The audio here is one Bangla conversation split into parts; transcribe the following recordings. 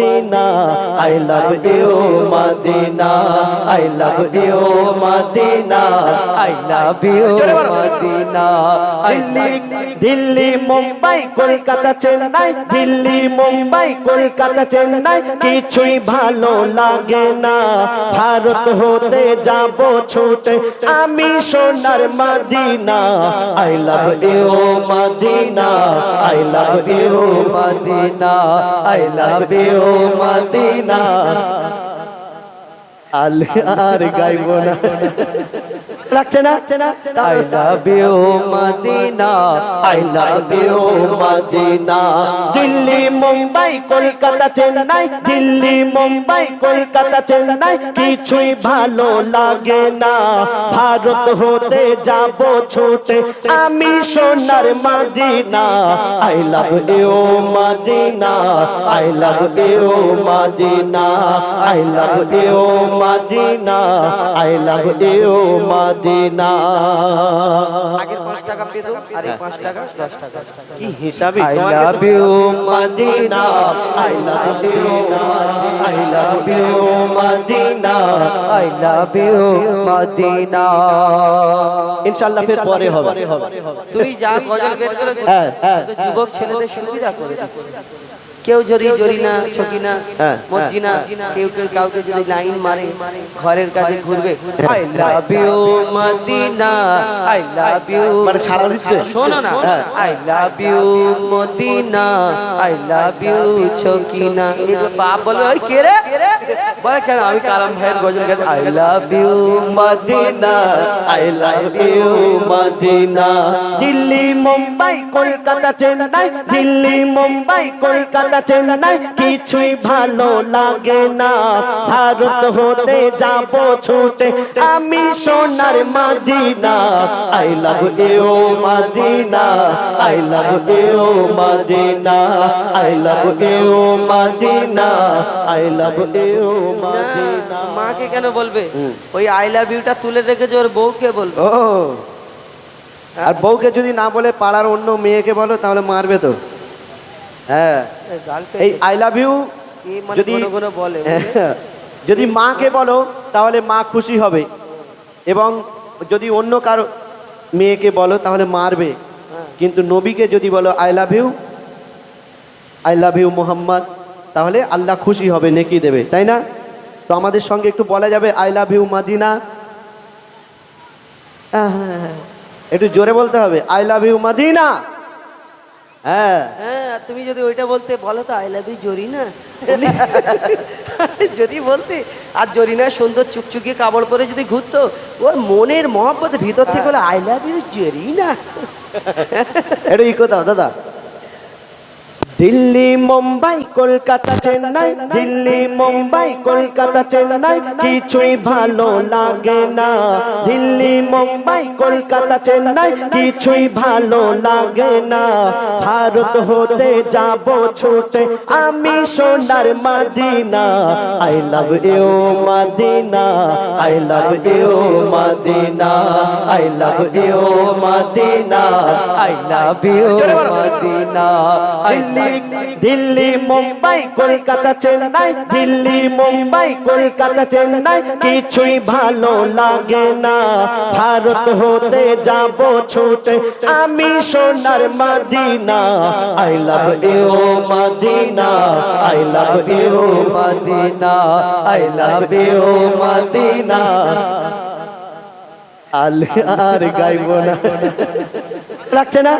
Medina, I love you Medina, I love you Medina, I love you Medina. Delhi Delhi, Mumbai, Kolkata, Chennai, Delhi, Mumbai, Kolkata, Chennai, কিছুই ভালো লাগে না। ভারত হতে যাব ছুটে, আমি সোনার Medina. I love you Medina, I love you Medina, I love you Medina. আলে আর গাইব না। লাগছে না? I love you Medina. I love you Medina. Delhi Mumbai Kolkata Chennai. Delhi Mumbai Kolkata Chennai. কিছুই ভালো লাগে না। ভারত হতে যাব ছুটে। আমি সোনার Medina. I love you Medina. I love you Medina. I love you Medina. I love you Medina. আগের পাঁচ টাকা আর এই দশ টাকা। কি হিসাবে I love you Medina I love you I love you Medina I love you Medina. ইনশাআল্লাহ ফের পরে হবে। তুই যা গজল বের করেছিস হ্যাঁ, হ্যাঁ। যুবক ছেলেদের সুবিধা করে দিচ্ছিস। কেউ যদি জরিনা ছকিনা হ্যাঁ, মর্জিনা কেউ কেউ কাউকে যদি লাইন মারে ঘরের কাছে ঘুরবে। I love you Medina. I love you মানে সারা দিচ্ছে? শোনো না। হ্যাঁ। I love you Medina. I love you Sakina বাপ বলে ওই কে রে? বলে কেন? আমি কালাম ভাইয়ের গজল গাইতে I love you Medina. I love you Medina. Delhi Mumbai Kolkata Chennai. Delhi Mumbai Kolkata. Chennai কিছুই ভালো লাগে না। ভারত হতে যাব ছুটে আমি সোনার Medina. I love you Medina. I love you Medina. I love you Medina. I love you Medina. মাকে কেন বলবে? ওই আই লাভ ইউটা তুলে রেখেছে ওর বউকে বলবে। ও। আর বউকে যদি না বলে পাড়ার অন্য মেয়েকে বলো তাহলে মারবে তো। হ্যাঁ। এই আই লাভ ইউ যদি কোনো বলে যদি মাকে বলো তাহলে মা খুশি হবে। এবং যদি অন্য কারও মেয়েকে বলো তাহলে মারবে। হ্যাঁ। কিন্তু নবীকে যদি বলো I love you I love you Muhammad তাহলে আল্লাহ খুশি হবে নেকি দেবে তাই না? তো আমাদের সঙ্গে একটু বলা যাবে আই লাভ ইউ মাদিনা। হ্যাঁ, হ্যাঁ, হ্যাঁ। একটু জোরে বলতে হবে আই লাভ ইউ মাদিনা। হ্যাঁ। হ্যাঁ তুমি যদি ওইটা বলতে বলো তো আই লাভ ইউ জরিনা। যদি বলতে আর জরিনা সুন্দর চুকচুকি কাপড় পরে যদি ঘুরতো ওর মনের মহব্বত ভিতর থেকে বলে আই লাভ ইউ জরিনা। এটা ইকো দাও দাদা। দিল্লি, মুম্বাই, কলকাতা, চেন্নাই। দিল্লি, মুম্বাই, কলকাতা, চেন্নাই। কিছুই ভালো লাগে না। দিল্লি, মুম্বাই, কলকাতা, চেন্নাই। কিছুই ভালো লাগে না। ভারত হতে যাব ছুটে আমি সোনার Medina. I love you Medina. I love you Medina. I love you Medina. I love you Medina. Delhi Delhi, Mumbai, Kolkata, Chennai. Delhi, Mumbai, Kolkata, Chennai. কিছুই ভালো লাগে না। ভারত হতে যাব ছুটে। আমি সোনার Medina. I love you Medina. I love you Medina. I love you Medina. আল আর গাইব না। লাগছে না?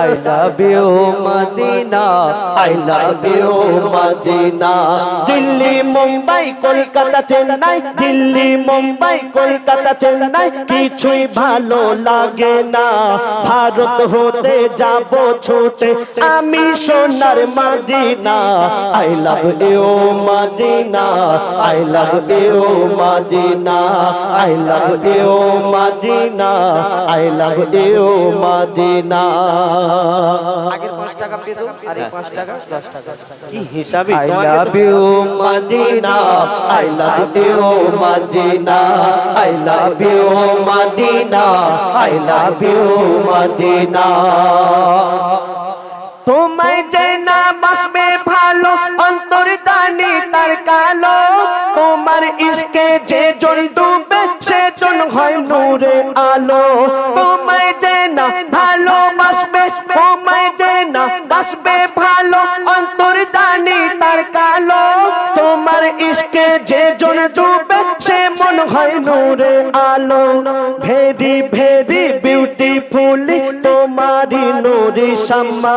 I love you Medina I love you Medina. Delhi Mumbai Kolkata Chennai Delhi Mumbai Kolkata Chennai কিছুই ভালো লাগে না। ভারত হতে যাব ছুটে আমি সোনার Madina. I love you Madina I love you Madina I love you Madina I love you Madina. আগের পাঁচ টাকা পেয়ে দেবো আর এই পাঁচ টাকা দশ টাকা। কি হিসাবে I love you Madina. I love you Madina. I love you Madina. I love you Madina. তোমায় যে না বাসবে ভালো অন্তর দান তার কালো। তোমার ইশকে যে জন ডুবে সে জন হয় নূরে ইশকে যে জন ডুবে সে মন হয় নূরে আলো। ভেরি ভেরি বিউটিফুল তোমারি নুরি শাম্মা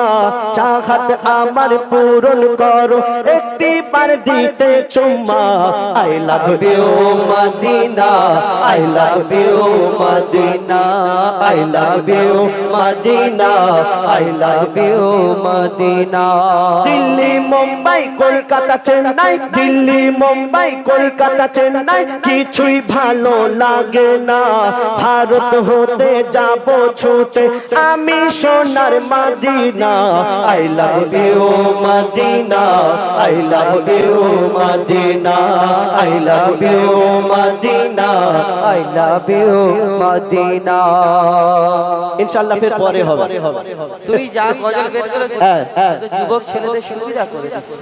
চাহাত আমার পূরণ করো একটি বার দিতে চুম্মা। I love you, Madina, I love you, Madina, I love you, Madina, I love you, Madina. Delhi, Mumbai, Kolkata, Chennai, Delhi, Mumbai. Kolkata Chennai কিছুই ভালো লাগে না। ভারত হতে যাব ছুটে আমি সোনার Madina. I love you Madina I love you Madina. I love you Madina I love you Madina. ইনশাআল্লাহ ফের পরে হবে। তুমি যা গজল বের করেছ হ্যাঁ, হ্যাঁ, যুবক ছেলেদের সুবিধা করে দিচ্ছে।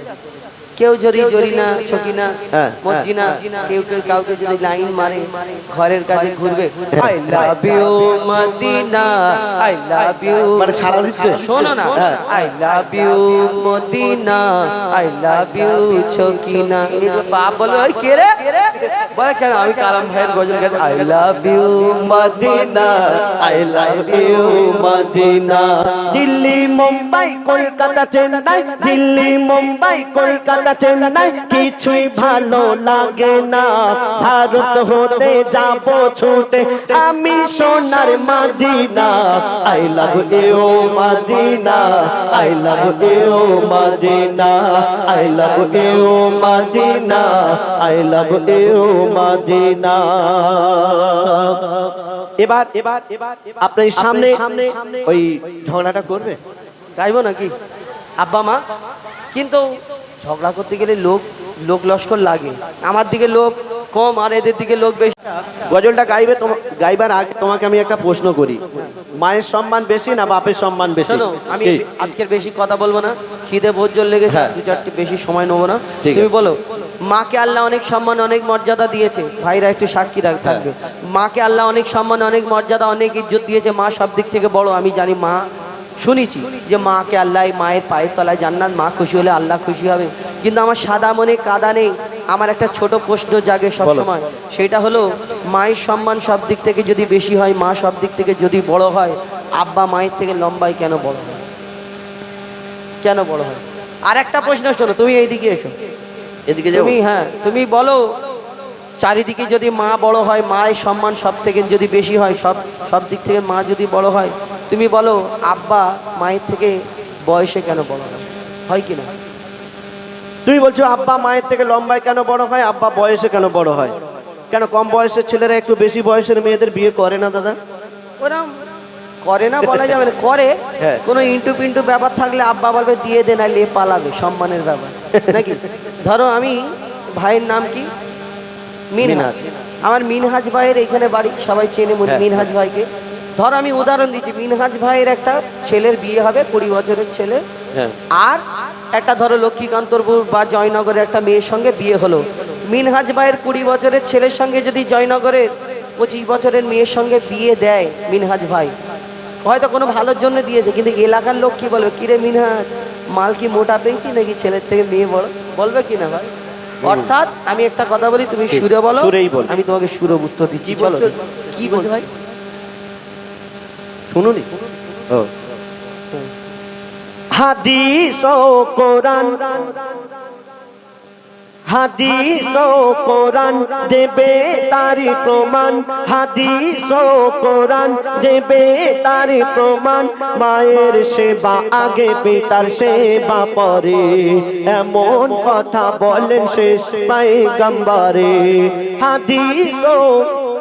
কেউ যদি জরিনা ছকিনা হ্যাঁ, মর্জিনা কেউ কেউ কাউকে যদি লাইন মারে ঘরের কাছে ঘুরবে। I love you Madina. I love you. মানে সারা দিচ্ছে? শোনো না। হ্যাঁ। I love you Madina. I love you Sakina এগুলো বাপ বলে ওই কে রে? বলে কেন? আমি কালাম ভাইয়ের গজল গাইতে I love you Madina. I love you Madina. Delhi Mumbai Kolkata Chennai. Delhi Mumbai Kolkata. Chennai কিছুই ভালো লাগে না। ভারত হতে যাব ছুটে আমি সোনার Madina. I love you Madina. I love you Madina. I love you Madina. I love you Madina. এবার এবার এবার আপনার সামনে সামনে ওই ঝগড়াটা করবে। গাইবো নাকি? আব্বা মা? কিন্তু ঝগড়া করতে গেলে লোক লোক লস্কর লাগে। আমার দিকে লোক কম আর এদের দিকে লোক বেশি। গজলটা গাইবে গাইবার আগে তোমাকে আমি একটা প্রশ্ন করি। মায়ের সম্মান বেশি না বাপের সম্মান বেশি? আমি আজকের বেশি কথা বলব না। খিদে ভোজ জল লেগেছে হ্যাঁ। দু চারটি বেশি সময় নেব না। তুমি বলো মাকে আল্লাহ অনেক সম্মান অনেক মর্যাদা দিয়েছে। ভাইরা একটু সাক্ষী রাখ হ্যাঁ। থাকবে। মাকে আল্লাহ অনেক সম্মান অনেক মর্যাদা অনেক ইজ্জত দিয়েছে। মা সব দিক থেকে বড় আমি জানি মা শুনেছি যে মাকে আল্লাহ মায়ের পায়ের তলায় জান্নাত মা খুশি হলে আল্লাহ খুশি হবে। কিন্তু আমার সাদা মনে কাদা নেই। আমার একটা ছোট প্রশ্ন জাগে সবসময়। সেটা হলো মায়ের সম্মান সব দিক থেকে যদি বেশি হয় মা সব দিক থেকে যদি বড় হয় আব্বা মায়ের থেকে লম্বাই কেন বড় হয়? কেন বড় হয়? আর একটা প্রশ্ন শোনো তুমি এইদিকে এসো। এদিকে তুমি হ্যাঁ তুমি বলো চারিদিকে যদি মা বড় হয় মায়ের সম্মান সব থেকে যদি বেশি হয় সব সব দিক থেকে মা যদি বড় হয় তুমি বলো আব্বা মায়ের থেকে বয়সে কেন বড় হয়? কি না? তুমি বলছো আব্বা মায়ের থেকে লম্বায় কেন বড় হয়? আব্বা বয়সে কেন বড় হয়? কেন কম বয়সের ছেলেরা একটু বেশি বয়সের মেয়েদের বিয়ে করে না দাদা? করে না বলা যাবে না। করে হ্যাঁ। কোনো ইন্টু পিন্টু ব্যাপার থাকলে আব্বা বলবে দিয়ে দে না লিয়ে পালাবে সম্মানের ব্যাপার। নাকি? ধরো আমি ভাইয়ের নাম কি? মিনহাজ আমার মিনহাজ ভাইয়ের এখানে বাড়ি সবাই চেনে মনে হ্যাঁ। মিনহাজ ভাইকে। ধরো আমি উদাহরণ দিচ্ছি মিনহাজ ভাইয়ের একটা ছেলের বিয়ে হবে কুড়ি বছরের ছেলে। হ্যাঁ। আর একটা ধরো লক্ষ্মীকান্তরপুর বা জয়নগরের একটা মেয়ের সঙ্গে বিয়ে হলো। মিনহাজ ভাইয়ের কুড়ি বছরের ছেলের সঙ্গে যদি জয়নগরের পঁচিশ বছরের মেয়ের সঙ্গে বিয়ে দেয় মিনহাজ ভাই হয়তো কোনো ভালোর জন্য দিয়েছে কিন্তু এলাকার লোক কি বলবে? কিরে মিনহাজ মাল কি মোটা পেয়েছি নাকি ছেলের থেকে মেয়ে বড়? বলবে কি না ভাই অর্থাৎ আমি একটা কথা বলি তুমি সুরে বলো। আমি তোমাকে সুরে উত্তর দিচ্ছি বলো কি বলছো ভাই? শুনুনি? হাদিস ও কোরআন। হাদিস ও কোরআন দেবে তারি প্রমাণ। হাদিস ও কোরআন দেবে তারি প্রমাণ। মায়ের সেবা আগে পিতার সেবা পরে। এমন কথা বলেন শেষ পাইগাম্বারে। হাদিস ও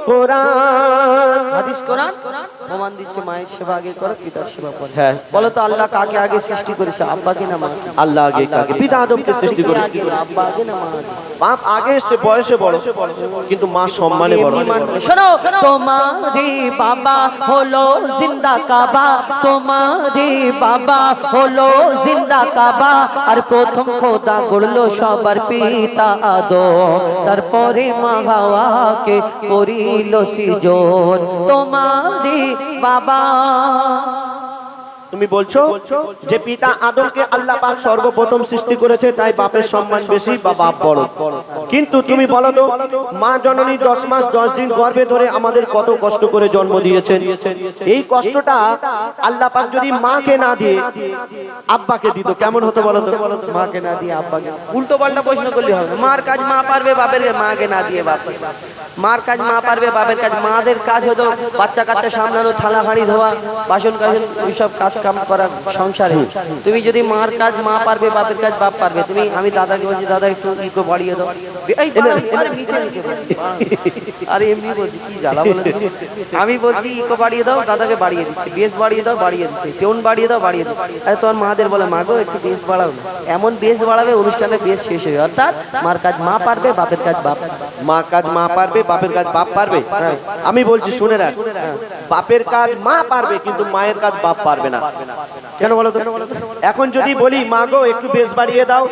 কোরআন। হাদিস কোরআন? প্রমাণ দিচ্ছে মায়ের সেবা আগে করো পিতার সেবা পরে। হ্যাঁ। বলো তো আল্লাহ কাকে আগে সৃষ্টি করেছে আব্বাকে না মাকে? আল্লাহ আগে কাকে? পিতা আদমকে সৃষ্টি করে আব্বা আগে না মা বাপ আগে এসছে বয়সে বড়। কিন্তু মা সম্মানে বড়। শোনো তোমারি বাবা হলো জিন্দা কাবা। বাবা হলো জিন্দা কাবা। আর প্রথম খোদা গড়লো সবার পিতা আদম। তারপরে মা হাওয়াকে করিল সৃজন। তোমারই বাবা। তুমি বলছো যে পিতা আদমকে আল্লাহ পাক সর্বপ্রথম সৃষ্টি করেছে, তাই বাপের সম্মান বেশি বা বাপ বড়। কিন্তু তুমি বলো তো, মা জননী দশ মাস দশ দিন গর্ভে ধরে আমাদের কত কষ্ট করে জন্ম দিয়েছেন? এই কষ্টটা আল্লাহ পাক যদি মাকে না দিয়ে আব্বাকে দিত, কেমন হতো বলো তো? মাকে না দিয়ে আব্বাকে। উল্টো পাল্টা প্রশ্ন করলে হবে মার কাজ মা পারবে, বাপের মাকে না দিয়ে বাপ। মার কাজ মা পারবে, বাপের কাজ মাদের কাজ হলো বাচ্চা কাচ্চা সামলানো, থালা হাঁড়ি ধোয়া, বাসন কাজ ওইসব কাজ কাম করা সংসারে। তুমি যদি মার কাজ মা পারবে বাপের কাজ বাপ পারবে তুমি আমি দাদাকে বলছি দাদা একটু ইকো বাড়িয়ে দাও। এই আরে নিচে নিচে আরে এমনি বলছি কি জ্বালা বলে আমি বলছি ইকো বাড়িয়ে দাও দাদাকে বাড়িয়ে দিচ্ছি বেশ বাড়িয়ে দাও বাড়িয়ে দিচ্ছি টেউন বাড়িয়ে দাও বাড়িয়ে দাও। আরে তোমার মাদের বলে মা গো একটু বেশ বাড়াও এমন বেশ বাড়াবে অনুষ্ঠানে বেশ শেষ হয়ে অর্থাৎ মার কাজ মা পারবে বাপের কাজ বাপ। মা কাজ মা পারবে বাপের কাজ বাপ পারবে। আমি বলছি শুনে রাখ বাপের কাজ মা পারবে কিন্তু মায়ের কাজ বাপ পারবে না। কেন বলো তো? এখন যদি বলি মা গো একটু বেশ বাড়িয়ে দাও।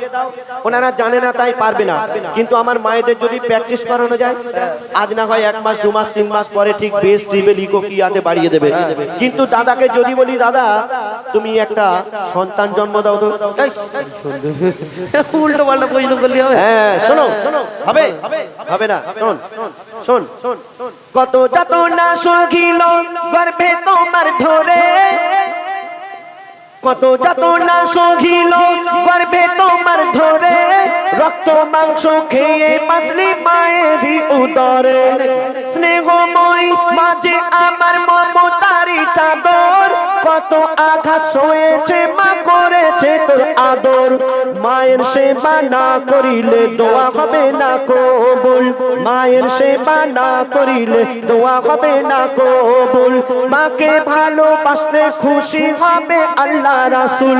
ওনারা জানে না তাই পারবে না। কিন্তু আমার মায়েদের যদি প্র্যাকটিস করানো যায় আজ না হয় এক মাস দু মাস তিন মাস পরে ঠিক বেশ ট্রিবেল লিখো কি আছে বাড়িয়ে দেবে। কিন্তু দাদাকে যদি বলি দাদা তুমি একটা সন্তান জন্ম দাও তো। উল্টো পাল্টা প্রশ্ন করলে হবে। হ্যাঁ শোনো হবে হবে না শোন শোন শোন কত যত না সহিল গর্ভে তোমার ধরে। কত যত না সহিল গর্ভে তোমার ধরে, রক্ত মাংস খেয়ে মাছলি মায়েরই উদরে। স্নেহময় মাঝে আমার মমতারি চাদর কত আঘাত সয়েছে, মা করেছে তোর আদর। মায়ের সেবা না করিলে দোয়া হবে না কবুল। মায়ের সেবা না করিলে দোয়া হবে না কবুল। মাকে ভালোবাসলে খুশি হবে আল্লাহ রাসূল।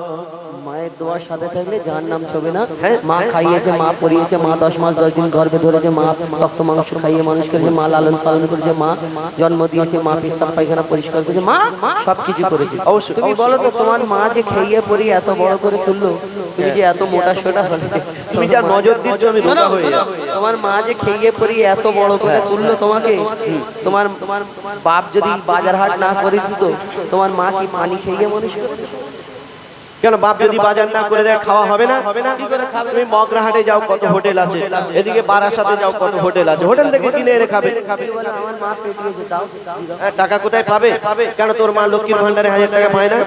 দোয়ার সাথে থাকলে যার নাম ছবে না। মা খাইয়েছে মা পরিয়েছে মা দশ মাস দশ দিন গর্ভে ধরেছে মা রক্ত মাংস খাইয়ে মানুষ করেছে মা লালন পালন করেছে মা জন্ম দিয়েছে মা পেশাব পায়খানা পরিষ্কার করেছে মা সবকিছু করেছে। অবশ্যই, তুমি বলো তো তোমার মা যে খাইয়ে পরিয়ে এত বড় করে তুললো তুমি যে এত মোটা সোটা হলে তুমি যা নজর দিচ্ছ আমি রোগা হয়ে তোমার মা যে খেয়ে এত বড় করে তুললো তোমাকে তোমার তোমার বাপ যদি বাজার হাট না করে দিত তোমার মা কি পানি খেয়ে মানুষ করে কেন বাপ যদি বাজার না করে দেয় খাওয়া হবে না? কি করে খাবে? তুমি মগরাহাটে যাও কত হোটেল আছে। এদিকে বারাসাতে যাও কত হোটেল আছে। হোটেল থেকে কিনে এনে খাবে। হ্যাঁ, টাকা কোথায় পাবে? কেন তোর মা লক্ষ্মীর ভান্ডারে হাজার টাকা পায় না?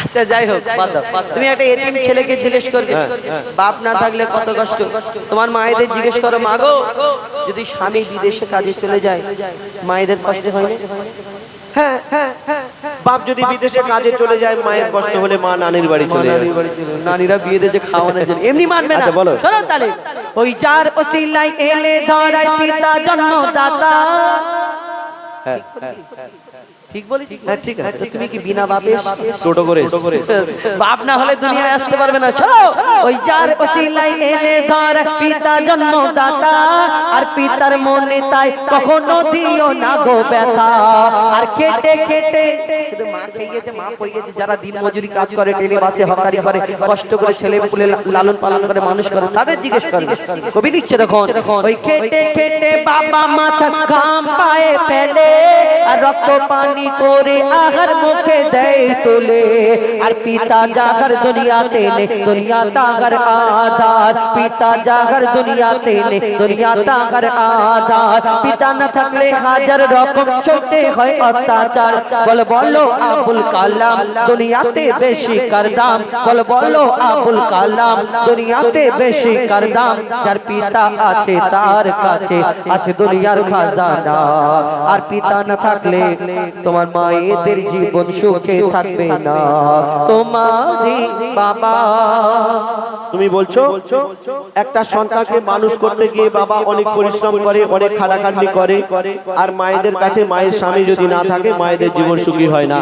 আচ্ছা যাই হোক তুমি একটা এতিম ছেলেকে জিজ্ঞেস করবে। বাপ না থাকলে কত কষ্ট? তোমার মায়েদের জিজ্ঞেস করো মাগো যদি স্বামী বিদেশে কাজে চলে যায় মায়েদের কষ্ট হয় না? হ্যাঁ হ্যাঁ হ্যাঁ বাপ যদি বিদেশে কাজে চলে যায় মায়ের কষ্ট হলে মা নানির বাড়ি চলে যায়। নানিরা বিয়ে দিয়েছে খাওয়ানোর জন্য। এমনি মানবে না। আচ্ছা, বলো। শোনো তাহলে ওই চার ওসিলাই এলে ধরাই পিতা জন্মদাতা। হ্যাঁ হ্যাঁ। ঠিক বলেছি হ্যাঁ, ঠিক আছে, তুমি কি বিনা বাপে টোটো করে বাপ না হলে দুনিয়ায় আসতে পারবে না। চলো ওই যার ওসিলাই এলে ধর পিতা জন্মদাতা আর পিতার মনে তাই কখনো দিও না গো ব্যথা। আর খেটে খেটে শুধু মা খেয়েছে মা পড়িয়েছে যারা দিন মজুরি কাজ করে টেনে বাসে হকারি করে কষ্ট করে ছেলে পুলে লালন পালন করে মানুষ করে তাদের জিজ্ঞেস করে। কবি লিখছে দেখুন ওই খেটে খেটে বাবা মাথা ঘাম পায়ে ফেলে আর রক্ত পানি করে আহার মুখে দেয় তুলে। আর পিতা জাগার দুনিয়াতে নে দুনিয়া তাগার আধার। পিতা জাগার দুনিয়াতে নে দুনিয়া তাগার আধার। পিতা না থাকলে হাজার রকম সইতে হয় অত্যাচার। বল, বলো, আবুল কালাম, দুনিয়াতে বেশি কার দাম? বল, বলো, আবুল কালাম, দুনিয়াতে বেশি কার দাম? যার পিতা আছে তার কাছে, আছে দুনিয়ার খাজানা। আর পিতা না থাকলে তোমার মায়েদের জীবন সুখে থাকবে না। তোমারই বাবা। তুমি বলছো একটা সন্তানকে মানুষ করতে গিয়ে বাবা অনেক পরিশ্রম করে অনেক খাটাখাটনি করে আর মায়েদের কাছে মায়ের স্বামী যদি না থাকে মায়েদের জীবন সুখী হয় না।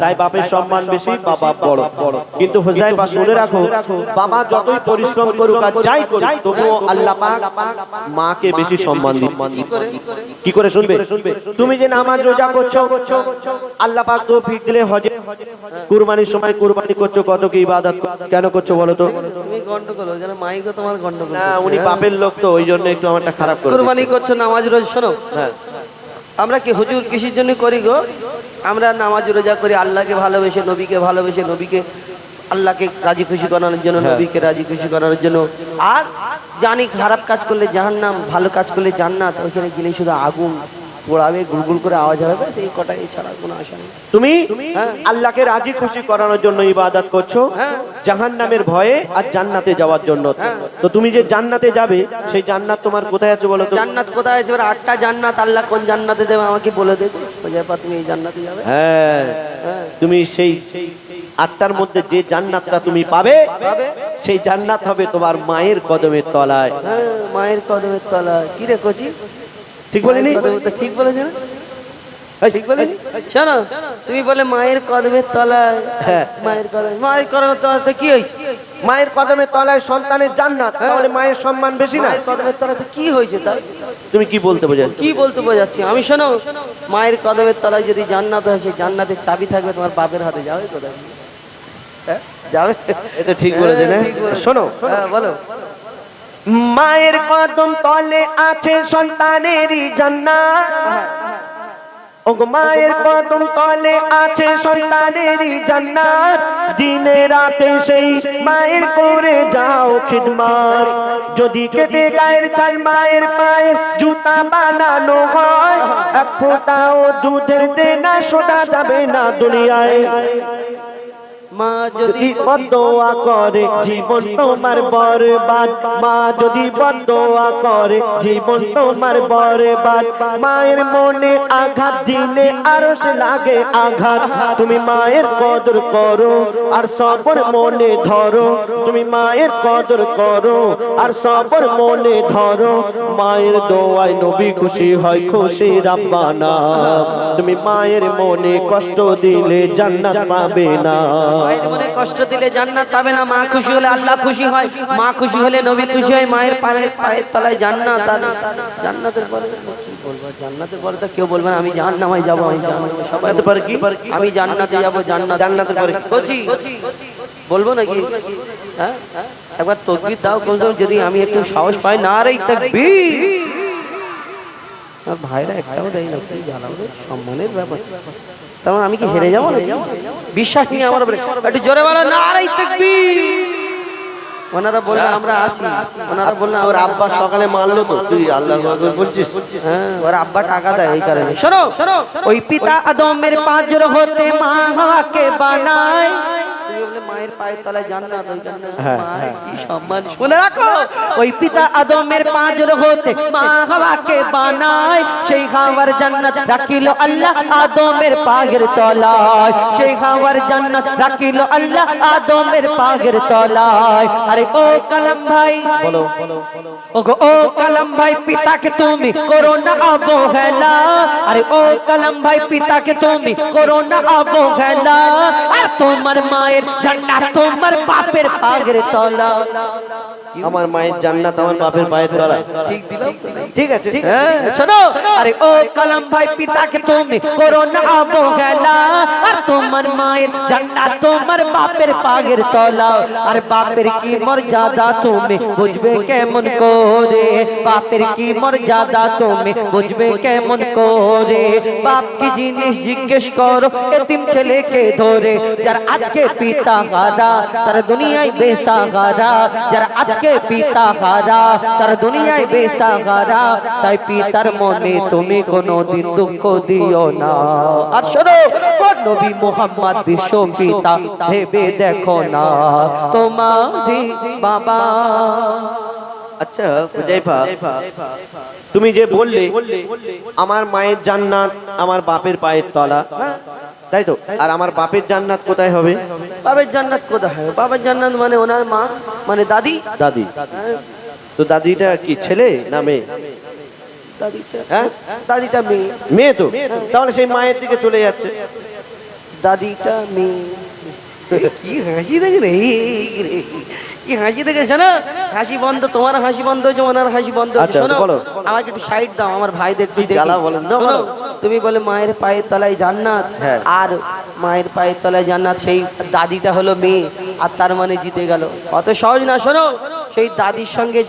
তাই বাপের সম্মান বেশি বাবা বড়। কিন্তু হোজাই বা শুনে রাখো বাবা যতই পরিশ্রম করুক আর যাই করুক তবুও আল্লাহ পাক মাকে বেশি সম্মান দিন। কি করে শুনবে? তুমি যে নামাজ রোজা করছ আল্লাহ পাক দিলে হজে কুরবানির সময় কুরবানি করছ কত কি ইবাদত? কেন করছ বলো তো? তুমি গন্ডগোল যেন মাইকও তোমার গন্ডগোল না উনি বাপের লোক তো ওই জন্য একটু আমারটা খারাপ করে কোরবানি করছ নামাজ রোজ শোনো? হ্যাঁ। আমরা কি হুজুর কিসের জন্য করি গো? আমরা নামাজ রোজা করি আল্লাহকে ভালোবেসে নবীকে ভালোবেসে নবীকে আল্লাহকে রাজি খুশি করানোর জন্য হ্যাঁ। নবীকে রাজি খুশি করানোর জন্য। আর জানি খারাপ কাজ করলে জাহান্নাম ভালো কাজ করলে জান্নাত ওইখানে গেলে শুধু আগুন। পোড়াবে গুলগুল করে আওয়াজ হবে এই কটা এছাড়া কোনো আশা নেই। তুমি হ্যাঁ। আল্লাহকে রাজি খুশি করানোর জন্য ইবাদত করছ হ্যাঁ। জাহান্নামের ভয়ে আর জান্নাতে যাওয়ার জন্য। হ্যাঁ। তো তুমি যে জান্নাতে যাবে সেই জান্নাত তোমার কোথায় আছে বলো তো? জান্নাত কোথায় আছে? এবার আটটা জান্নাত আল্লাহ কোন জান্নাতে দেবে আমাকে বলে দেবে পা তুমি এই জান্নাতে যাবে? হ্যাঁ। তুমি সেই আটটার মধ্যে যে জান্নাতটা তুমি পাবে? সেই জান্নাত হবে তোমার মায়ের কদমের তলায়। হ্যাঁ মায়ের কদমের তলায়। কি রে কচি? ঠিক বলিনি? ঠিক বলেছে না? ঠিক বলেনি? শোনো তুমি বলে মায়ের কদমের তলায় হ্যাঁ। মায়ের কদমে মায়ের কদমের তলাতে কি হয়েছে? মায়ের কদমের তলায় সন্তানের জান্নাত তাহলে মায়ের সম্মান বেশি না? কদমের তলাতে কি হয়েছে তার? তুমি কি বলতে বোঝাচ্ছ? কি বলতে বোঝাচ্ছি? আমি শোনো মায়ের কদমের তলায় যদি জান্নাত হয় সেই জান্নাতের চাবি থাকবে তোমার বাপের হাতে। যাবে কোথায় হ্যাঁ? যাবে এটা ঠিক বলেছে না? হ্যাঁ, বলেছে। শোনো। হ্যাঁ বলো। মায়ের কদম তলে আছে সন্তানেরই জান্নাত। মায়ের কদম তলে আছে সন্তানেরই দিনে রাতে সেই মায়ের করে যাও খিদমাত। যদি কেটে গায়ের চাল মায়ের পায়ের জুতা বানানো হয়, এক ফোঁটাও দুধের দেনা শোধা যাবে না দুনিয়ায়। মা যদি বদোয়া করে, জীবন তোমার বরবাদ। মা যদি বদোয়া করে, জীবন তোমার বরবাদ। মায়ের মনে আঘাত দিলে আরও লাগে আঘাত। তুমি মায়ের কদর করো আর সবর মনে ধরো। তুমি মায়ের কদর করো আর সবর মনে ধরো। মায়ের দোয়ায় নবী খুশি হয়, খুশি রাব্বানা। তুমি মায়ের মনে কষ্ট দিলে জান্নাত পাবে না। মায়ের মনে কষ্ট দিলে জান্নাত পাবে না মা খুশি হলে আল্লাহ খুশি হয় মা খুশি হলে নবী খুশি হয় মায়ের পায়ের পায়ের তলায় জান্নাত জান্নাতের পরে জান্নাতের পরে তো কেউ বলবে না আমি জাহান্নামায় যাব আমি পরে কি? জান্নাতে যাব জান্নাত জান্নাতের পরে বলছি বলব নাকি? হ্যাঁ? একবার তকবির দাও কমসে যদি আমি একটু সাহস পাই না রে তাকবীর। আর ভাইরা একটাও দেয় না কি জানাব সম্মানের ব্যাপার। তেমন আমি কি হেরে যাব বিশ্বাস নিয়ে আমার উপরে। একটু জোরে বলো তাকবীর। ওনারা বললেন আমরা আছি। ওনারা বললেন আমার আব্বা সকালে মারলো তো তুই আল্লাহ বলছিস। হ্যাঁ ওর আব্বা টাকা দেয় এই কারণে। শোনো ওই পিতা আদমের পাঁচ জোর হতে মা হাওয়াকে বানায়। বলে মায়ের পায়ের তলায় জান্নাত ওই জন্য হ্যাঁ, মায়ের কি সম্মান শুনে রাখো ওই পিতা আদমের পাঁচর হতে মা হাওয়াকে বানায় সেই খাওয়ার জান্নাত রাখিল আল্লাহ আদমের পাগের তলায়। সেই খাওয়ার জান্নাত রাখিল আল্লাহ আদমের পাগের তলায়। আরে ও কালাম ভাই বলো। ওগো ও কলম ভাই পিতাকে তুমি করো না অবহেলা। আরে ও কলম ভাই পিতাকে তুমি করো না অবহেলা। আর তোমার মায়ের জান্নাত তোমার বাপের পাগের তলা। আমার মায়ের জান্নাত আমার বাপের পায়ের তলা। ঠিক দিলাম? ঠিক আছে। হ্যাঁ শোনো। আরে ও কলম ভাই পিতাকে তুমি করো না অবহেলা। আর তোমার মায়ের জান্নাত তোমার বাপের পাগের তলা। আর বাপের কি মর্যাদা তুমি বুঝবে কেমন করে? বাপের কি মর্যাদা তুমি বুঝবে কেমন করে? বাপ কি জিনিস জিজ্ঞেস করো এতিম ছেলেকে ধরে। যার আজকে পিতা হারা তার দুনিয়ায় বেসাহারা। যার আজকে পিতা হারা তার দুনিয়ায় বেসাহারা তাই পিতার মনে তুমি কোনো দিন দুঃখ দিও না। আর শোনো নবী মোহাম্মদ বিশ্ব পিতা ভেবে দেখো না। তোমারি বাবা। আচ্ছা তুমি যে বললে, আমার মায়ের জান্নাত আমার বাপের পায়ের তলা। তাই তো? আর আমার বাপের জান্নাত কোথায় হবে? বাপের জান্নাত কোথায় হবে? বাবার জান্নাত মানে ওনার মা মানে দাদি। দাদি। তো দাদিটা কি ছেলে না মেয়ে? দাদিটা হ্যাঁ? দাদিটা মেয়ে। মেয়ে তো? তাহলে সেই মায়ের দিকে চলে যাচ্ছে। দাদিটা মেয়ে। কি হাসি দেখে রে। কি হাসি দেখে শোনো হাসি বন্ধ তোমার হাসি বন্ধ হয়েছে ওনার হাসি বন্ধ হয়েছে আচ্ছা, শোনো বলো। আমাকে একটু সাইড দাও আমার ভাইদের একটু শোনো। তুমি বলে মায়ের পায়ের তলায় জান্নাত হ্যাঁ। আর মায়ের পায়ের তলায় জান্নাত সেই দাদিটা হলো মেয়ে আর তার মানে জিতে গেল অত সহজ না শোনো সেই দাদির সঙ্গে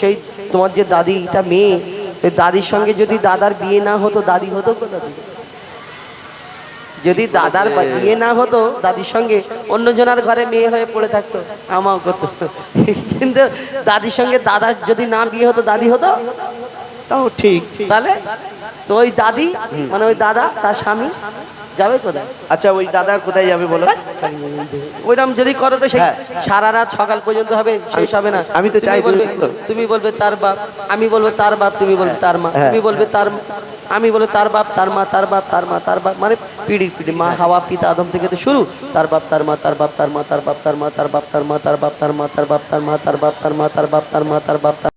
সেই তোমার যে দাদিটা মেয়ে সেই দাদির সঙ্গে যদি দাদার বিয়ে না হতো দাদি হতো কোথা থেকে যদি দাদার বিয়ে না হতো দাদির সঙ্গে অন্যজনার ঘরে মেয়ে হয়ে পড়ে থাকতো। আমাও করতো। কিন্তু দাদির সঙ্গে দাদার যদি না বিয়ে হতো দাদি হতো? তাও ঠিক। তাহলে তো ওই দাদি মানে ওই দাদা তার স্বামী যাবে কোথায় আচ্ছা ওই দাদা কোথায় যাবে বলো ওইরকম যদি করো তো সেই হ্যাঁ। সারা রাত সকাল পর্যন্ত হবে শেষ হবে না আমি তো চাই বলবে তুমি- বলবে তার বাপ আমি বলব তার বাপ তুমি বলবে তার মা হ্যাঁ। তুমি বলবে তার আমি বলব তার বাপ তার মা তার বাপ তার মা তার বাপ মানে পিড়ি পিড়ি মা হাওয়া পিতা আদম থেকে তো শুরু তার বাপ তার মা তার বাপ তার মা তার বাপ তার মা তার বাপ তার মা তার বাপ তার মা তার বাপ তার মা তার বাপ তার মা তার বাপ তার মা তার বাপ তার